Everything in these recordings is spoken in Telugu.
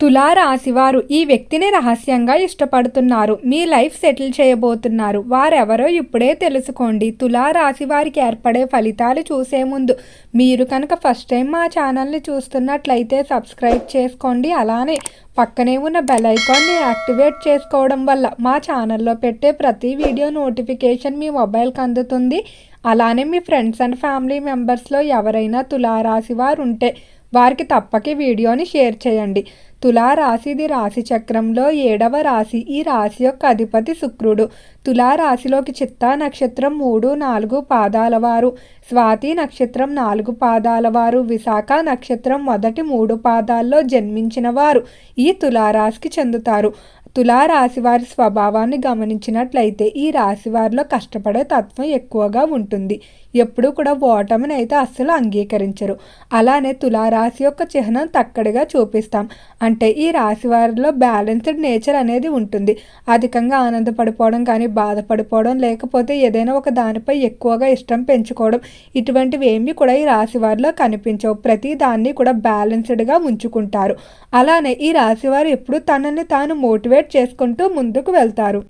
తులారాశివారు ఈ వ్యక్తిని రహస్యంగా ఇష్టపడుతున్నారు. మీ లైఫ్ సెటిల్ చేయబోతున్నారు. వారెవరో ఇప్పుడే తెలుసుకోండి. తులారాశి వారికి ఏర్పడే ఫలితాలు చూసే ముందు మీరు కనుక ఫస్ట్ టైం మా ఛానల్ని చూస్తున్నట్లయితే సబ్స్క్రైబ్ చేసుకోండి. అలానే పక్కనే ఉన్న బెల్ ఐకాన్ని యాక్టివేట్ చేసుకోవడం వల్ల మా ఛానల్లో పెట్టే ప్రతి వీడియో నోటిఫికేషన్ మీ మొబైల్కి అందుతుంది. అలానే మీ ఫ్రెండ్స్ అండ్ ఫ్యామిలీ మెంబర్స్లో ఎవరైనా తులారాశి వారు ఉంటే వారికి తప్పక వీడియోని షేర్ చేయండి. తులారాశిది రాశి చక్రంలో ఏడవ రాశి ఈ రాశి యొక్క అధిపతి శుక్రుడు. తులారాశిలోకి చిత్తా నక్షత్రం మూడు నాలుగు పాదాల వారు. స్వాతి నక్షత్రం నాలుగు పాదాల వారు. విశాఖ నక్షత్రం మొదటి మూడు పాదాల్లో జన్మించిన వారు. ఈ తులారాశికి చెందుతారు. తులారాశి వారి స్వభావాన్ని గమనించినట్లయితే ఈ రాశి వారిలో కష్టపడే తత్వం ఎక్కువగా ఉంటుంది. ఎప్పుడూ కూడా ఓటమిని అయితే అస్సలు అంగీకరించరు. అలానే తులారాశి యొక్క చిహ్నం తక్కడిగా చూపిస్తాం. అంటే అంటే ఈ రాశి వారిలో బ్యాలెన్స్డ్ నేచర్ అనేది ఉంటుంది. అధికంగా ఆనందపడిపోవడం కానీ బాధపడిపోవడం లేకపోతే ఏదైనా ఒక దానిపై ఎక్కువగా ఇష్టం పెంచుకోవడం ఇటువంటివి ఏమీ కూడా ఈ రాశి వారిలో కనిపించవు. ప్రతి దాన్ని కూడా బ్యాలెన్స్డ్గా ఉంచుకుంటారు. అలానే ఈ రాశి వారు ఎప్పుడు తనని తాను మోటివేట్ చేసుకుంటూ ముందుకు వెళ్తారు.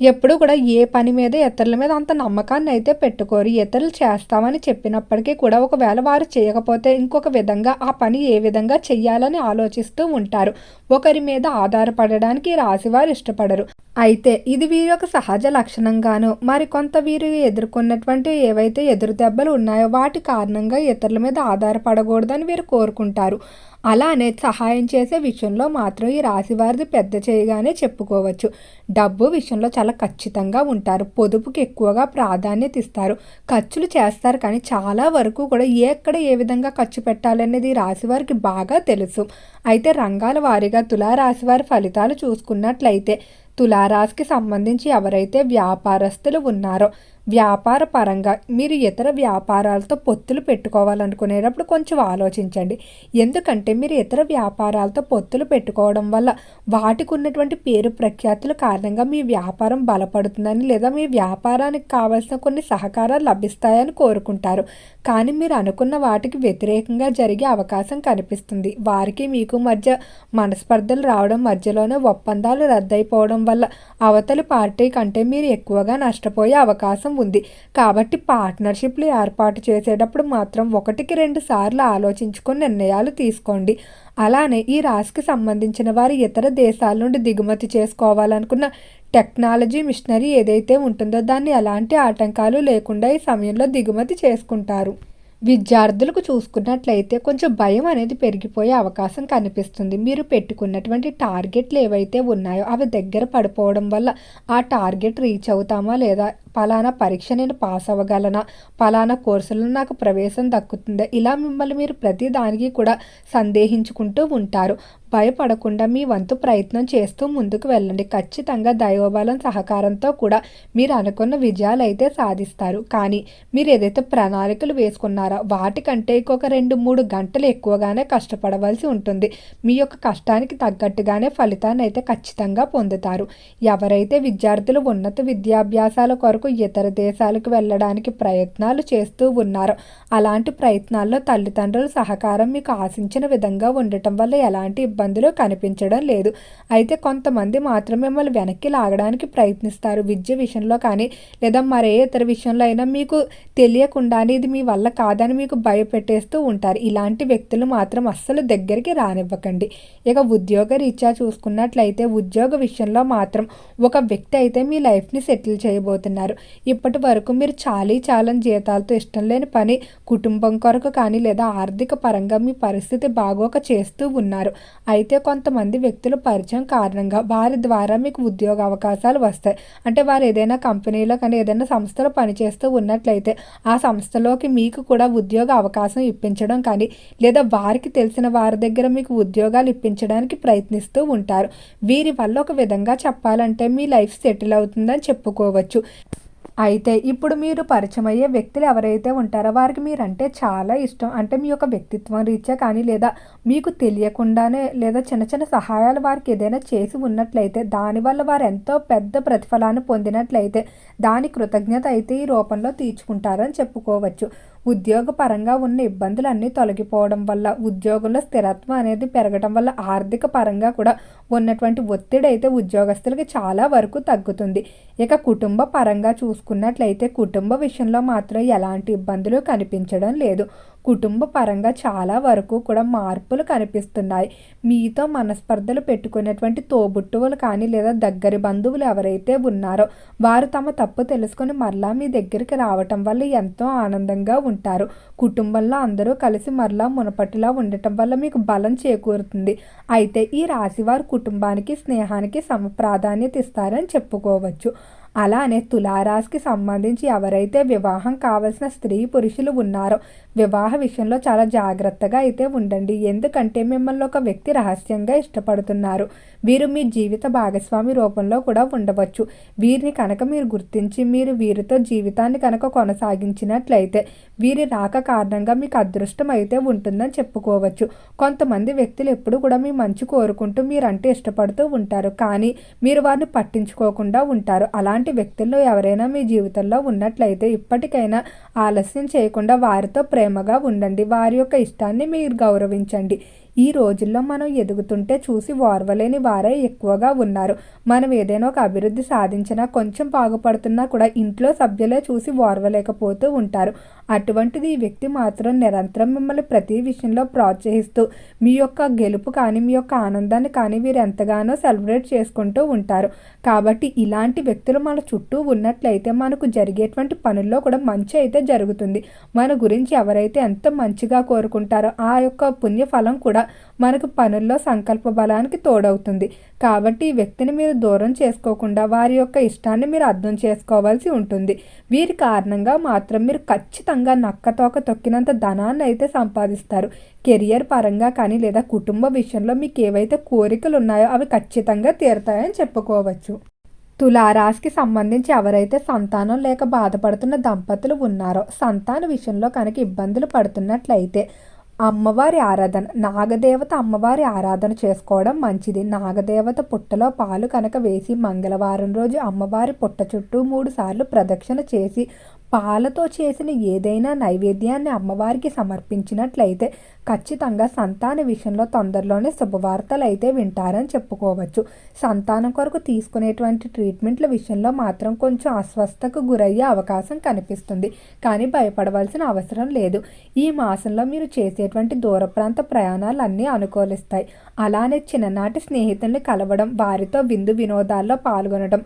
ఎప్పుడు కూడా ఏ పని మీద ఇతరుల మీద అంత నమ్మకాన్ని అయితే పెట్టుకోరు. ఇతరులు చేస్తామని చెప్పినప్పటికీ కూడా ఒకవేళ వారు చేయకపోతే ఇంకొక విధంగా ఆ పని ఏ విధంగా చెయ్యాలని ఆలోచిస్తూ ఉంటారు. ఒకరి మీద ఆధారపడడానికి రాశివారు ఇష్టపడరు. అయితే ఇది వీరి యొక్క సహజ లక్షణంగాను మరికొంత వీరు ఎదుర్కొన్నటువంటి ఏవైతే ఎదురు దెబ్బలు ఉన్నాయో వాటి కారణంగా ఇతరుల మీద ఆధారపడకూడదని వీరు కోరుకుంటారు. అలానే సహాయం చేసే విషయంలో మాత్రం ఈ రాశి వారిది పెద్ద చేయగానే చెప్పుకోవచ్చు. డబ్బు విషయంలో చాలా ఖచ్చితంగా ఉంటారు. పొదుపుకి ఎక్కువగా ప్రాధాన్యత ఇస్తారు. ఖర్చులు చేస్తారు కానీ చాలా వరకు కూడా ఎక్కడ ఏ విధంగా ఖర్చు పెట్టాలనేది రాశి వారికి బాగా తెలుసు. అయితే రంగాల వారీగా తులారాశి వారి ఫలితాలు చూసుకున్నట్లయితే తులారాశికి సంబంధించి ఎవరైతే వ్యాపారస్తులు ఉన్నారో వ్యాపార పరంగా మీరు ఇతర వ్యాపారాలతో పొత్తులు పెట్టుకోవాలనుకునేటప్పుడు కొంచెం ఆలోచించండి. ఎందుకంటే మీరు ఇతర వ్యాపారాలతో పొత్తులు పెట్టుకోవడం వల్ల వాటికి ఉన్నటువంటి పేరు ప్రఖ్యాతుల కారణంగా మీ వ్యాపారం బలపడుతుందని లేదా మీ వ్యాపారానికి కావాల్సిన కొన్ని సహకారాలు లభిస్తాయని కోరుకుంటారు. కానీ మీరు అనుకున్న వాటికి వ్యతిరేకంగా జరిగే అవకాశం కనిపిస్తుంది. వారికి మీకు మధ్య మనస్పర్ధలు రావడం మధ్యలోనే ఒప్పందాలు రద్దయిపోవడం వల్ల అవతలి పార్టీ కంటే మీరు ఎక్కువగా నష్టపోయే అవకాశం ఉంది. కాబట్టి పార్ట్నర్షిప్లు ఏర్పాటు చేసేటప్పుడు మాత్రం ఒకటికి రెండు సార్లు ఆలోచించుకొని నిర్ణయాలు తీసుకోండి. అలానే ఈ రాశికి సంబంధించిన వారి ఇతర దేశాల నుండి దిగుమతి చేసుకోవాలనుకున్న టెక్నాలజీ మిషనరీ ఏదైతే ఉంటుందో దాన్ని ఎలాంటి ఆటంకాలు లేకుండా ఈ సమయంలో దిగుమతి చేసుకుంటారు. విద్యార్థులకు చూసుకున్నట్లయితే కొంచెం భయం అనేది పెరిగిపోయే అవకాశం కనిపిస్తుంది. మీరు పెట్టుకున్నటువంటి టార్గెట్లు ఏవైతే ఉన్నాయో అవి దగ్గర పడిపోవడం వల్ల ఆ టార్గెట్ రీచ్ అవుతామా లేదా పలానా పరీక్ష నేను పాస్ అవ్వగలనా? పలానా కోర్సులో నాకు ప్రవేశం దక్కుతుందా? ఇలా మిమ్మల్ని మీరు ప్రతి దానికి కూడా సందేహించుకుంటూ ఉంటారు. భయపడకుండా మీ వంతు ప్రయత్నం చేస్తూ ముందుకు వెళ్ళండి. ఖచ్చితంగా దైవబలం సహకారంతో కూడా మీరు అనుకున్న విజయాలు అయితే సాధిస్తారు. కానీ మీరు ఏదైతే ప్రణాళికలు వేసుకున్నారో వాటికంటే ఇంకొక రెండు మూడు గంటలు ఎక్కువగానే కష్టపడవలసి ఉంటుంది. మీ యొక్క కష్టానికి తగ్గట్టుగానే ఫలితాన్ని అయితే ఖచ్చితంగా పొందుతారు. ఎవరైతే విద్యార్థులు ఉన్నత విద్యాభ్యాసాల కొరకు ఇతర దేశాలకు వెళ్ళడానికి ప్రయత్నాలు చేస్తూ ఉన్నారు. అలాంటి ప్రయత్నాల్లో తల్లిదండ్రుల సహకారం మీకు ఆశించిన విధంగా ఉండటం వల్ల ఎలాంటి ఇబ్బందులు కనిపించడం లేదు. అయితే కొంతమంది మాత్రం మిమ్మల్ని వెనక్కి లాగడానికి ప్రయత్నిస్తారు విద్య విషయంలో కానీ లేదా మరే ఇతర విషయంలో అయినా మీకు తెలియకుండానే ఇది మీ వల్ల కాదని మీకు భయపెట్టేస్తూ ఉంటారు. ఇలాంటి వ్యక్తులు మాత్రం అస్సలు దగ్గరికి రానివ్వకండి. ఇక ఉద్యోగ రీత్యా చూసుకున్నట్లయితే ఉద్యోగ విషయంలో మాత్రం ఒక వ్యక్తి అయితే మీ లైఫ్ని సెటిల్ చేయబోతున్నారు. ఇప్పటి వరకు మీరు చాలీ చాలని జీతాలతో ఇష్టం లేని పని కుటుంబం కొరకు కానీ లేదా ఆర్థిక పరంగా మీ పరిస్థితి బాగోక చేస్తూ ఉన్నారు. అయితే కొంతమంది వ్యక్తుల పరిచయం కారణంగా వారి ద్వారా మీకు ఉద్యోగ అవకాశాలు వస్తాయి. అంటే వారు ఏదైనా కంపెనీలో కానీ ఏదైనా సంస్థలో పనిచేస్తూ ఉన్నట్లయితే ఆ సంస్థలోకి మీకు కూడా ఉద్యోగ అవకాశం ఇప్పించడం కానీ లేదా వారికి తెలిసిన వారి దగ్గర మీకు ఉద్యోగాలు ఇప్పించడానికి ప్రయత్నిస్తూ ఉంటారు. వీరి వల్ల ఒక విధంగా చెప్పాలంటే మీ లైఫ్ సెటిల్ అవుతుందని చెప్పుకోవచ్చు. అయితే ఇప్పుడు మీరు పరిచయం అయ్యే వ్యక్తులు ఎవరైతే ఉంటారో వారికి మీరంటే చాలా ఇష్టం. అంటే మీ యొక్క వ్యక్తిత్వం రీత్యా కానీ లేదా మీకు తెలియకుండానే లేదా చిన్న చిన్న సహాయాలు వారికి ఏదైనా చేసి ఉన్నట్లయితే దానివల్ల వారు ఎంతో పెద్ద ప్రతిఫలాన్ని పొందినట్లయితే దాని కృతజ్ఞత అయితే ఈ రూపంలో తీర్చుకుంటారని చెప్పుకోవచ్చు. ఉద్యోగపరంగా ఉన్న ఇబ్బందులన్నీ తొలగిపోవడం వల్ల ఉద్యోగంలో స్థిరత్వం అనేది పెరగడం వల్ల ఆర్థిక పరంగా కూడా ఉన్నటువంటి ఒత్తిడి అయితే ఉద్యోగస్తులకి చాలా వరకు తగ్గుతుంది. ఇక కుటుంబ పరంగా చూసుకున్నట్లయితే కుటుంబ విషయంలో మాత్రం ఎలాంటి ఇబ్బందులు కనిపించడం లేదు. కుటుంబ పరంగా చాలా వరకు కూడా మార్పులు కనిపిస్తున్నాయి. మీతో మనస్పర్ధలు పెట్టుకునేటువంటి తోబుట్టువులు కానీ లేదా దగ్గరి బంధువులు ఎవరైతే ఉన్నారో వారు తమ తప్పు తెలుసుకొని మరలా మీ దగ్గరికి రావటం వల్ల ఎంతో ఆనందంగా ఉంటారు. కుటుంబంలో అందరూ కలిసి మరలా మునపటిలా ఉండటం వల్ల మీకు బలం చేకూరుతుంది. అయితే ఈ రాశివారు కుటుంబానికి స్నేహానికి సమ ప్రాధాన్యత ఇస్తారని చెప్పుకోవచ్చు. అలానే తులారాశికి సంబంధించి ఎవరైతే వివాహం కావలసిన స్త్రీ పురుషులు ఉన్నారో వివాహ విషయంలో చాలా జాగ్రత్తగా అయితే ఉండండి. ఎందుకంటే మిమ్మల్ని ఒక వ్యక్తి రహస్యంగా ఇష్టపడుతున్నారు. వీరు మీ జీవిత భాగస్వామి రూపంలో కూడా ఉండవచ్చు. వీరిని కనుక మీరు గుర్తించి మీరు వీరితో జీవితాన్ని కనుక కొనసాగించినట్లయితే వీరి రాక కారణంగా మీకు అదృష్టం అయితే ఉంటుందని చెప్పుకోవచ్చు. కొంతమంది వ్యక్తులు ఎప్పుడు కూడా మీ మంచి కోరుకుంటూ మీరంటే ఇష్టపడుతూ ఉంటారు. కానీ మీరు వారిని పట్టించుకోకుండా ఉంటారు. అలాంటి వ్యక్తుల్లో ఎవరైనా మీ జీవితంలో ఉన్నట్లయితే ఇప్పటికైనా ఆలస్యం చేయకుండా వారితో ప్రేమ ప్రేమగా ఉండండి. వారి యొక్క ఇష్టాన్ని మీరు గౌరవించండి. ఈ రోజుల్లో మనం ఎదుగుతుంటే చూసి ఓర్వలేని వారే ఎక్కువగా ఉన్నారు. మనం ఏదైనా ఒక అభివృద్ధి సాధించినా కొంచెం బాగుపడుతున్నా కూడా ఇంట్లో సభ్యులే చూసి ఓర్వలేకపోతూ ఉంటారు. అటువంటిది ఈ వ్యక్తి మాత్రం నిరంతరం మిమ్మల్ని ప్రతి విషయంలో ప్రోత్సహిస్తూ మీ యొక్క గెలుపు కానీ మీ యొక్క ఆనందాన్ని కానీ వీరు ఎంతగానో సెలబ్రేట్ చేసుకుంటూ ఉంటారు. కాబట్టి ఇలాంటి వ్యక్తులు మన చుట్టూ ఉన్నట్లయితే మనకు జరిగేటువంటి పనుల్లో కూడా మంచి అయితే జరుగుతుంది. మన గురించి ఎవరైతే ఎంత మంచిగా కోరుకుంటారో ఆ యొక్క పుణ్యఫలం కూడా మనకు పనుల్లో సంకల్ప బలానికి తోడవుతుంది. కాబట్టి ఈ వ్యక్తిని మీరు దూరం చేసుకోకుండా వారి యొక్క ఇష్టాన్ని మీరు అర్థం చేసుకోవాల్సి ఉంటుంది. వీరి కారణంగా మాత్రం మీరు ఖచ్చితంగా నక్కతోక తొక్కినంత ధనాన్ని అయితే సంపాదిస్తారు. కెరియర్ పరంగా కానీ లేదా కుటుంబ విషయంలో మీకు ఏవైతే కోరికలు ఉన్నాయో అవి ఖచ్చితంగా తీరుతాయని చెప్పుకోవచ్చు. తులారాశికి సంబంధించి ఎవరైతే సంతానం లేక బాధపడుతున్న దంపతులు ఉన్నారో సంతాన విషయంలో కనుక ఇబ్బందులు పడుతున్నట్లయితే అమ్మవారి ఆరాధన. నాగదేవత అమ్మవారి ఆరాధన చేసుకోవడం మంచిది. నాగదేవత పుట్టలో పాలు కనుక వేసి మంగళవారం రోజు అమ్మవారి పుట్ట చుట్టూ మూడు సార్లు ప్రదక్షిణ చేసి పాలతో చేసిన ఏదైనా నైవేద్యాన్ని అమ్మవారికి సమర్పించినట్లయితే ఖచ్చితంగా సంతాన విషయంలో తొందరలోనే శుభవార్తలు అయితే వింటారని చెప్పుకోవచ్చు. సంతానం కొరకు తీసుకునేటువంటి ట్రీట్మెంట్ల విషయంలో మాత్రం కొంచెం అస్వస్థకు గురయ్యే అవకాశం కనిపిస్తుంది. కానీ భయపడవలసిన అవసరం లేదు. ఈ మాసంలో మీరు చేసేటువంటి దూర ప్రాంత ప్రయాణాలు అన్నీ అనుకూలిస్తాయి. అలానే చిన్ననాటి స్నేహితుల్ని కలవడం వారితో విందు వినోదాల్లో పాల్గొనడం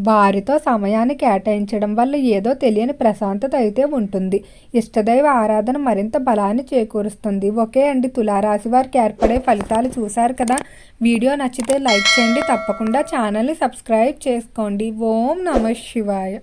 వారితో సమయాన్ని కేటాయించడం వల్ల ఏదో తెలియని ప్రశాంతత అయితే ఉంటుంది. ఇష్టదైవ ఆరాధన మరింత బలాన్ని చేకూరుస్తుంది. ఒకే అండి. తులారాశి వారికి ఏర్పడే ఫలితాలు చూశారు కదా? వీడియో నచ్చితే లైక్ చేయండి. తప్పకుండా ఛానల్ని సబ్స్క్రైబ్ చేసుకోండి. ఓం నమ శివాయ.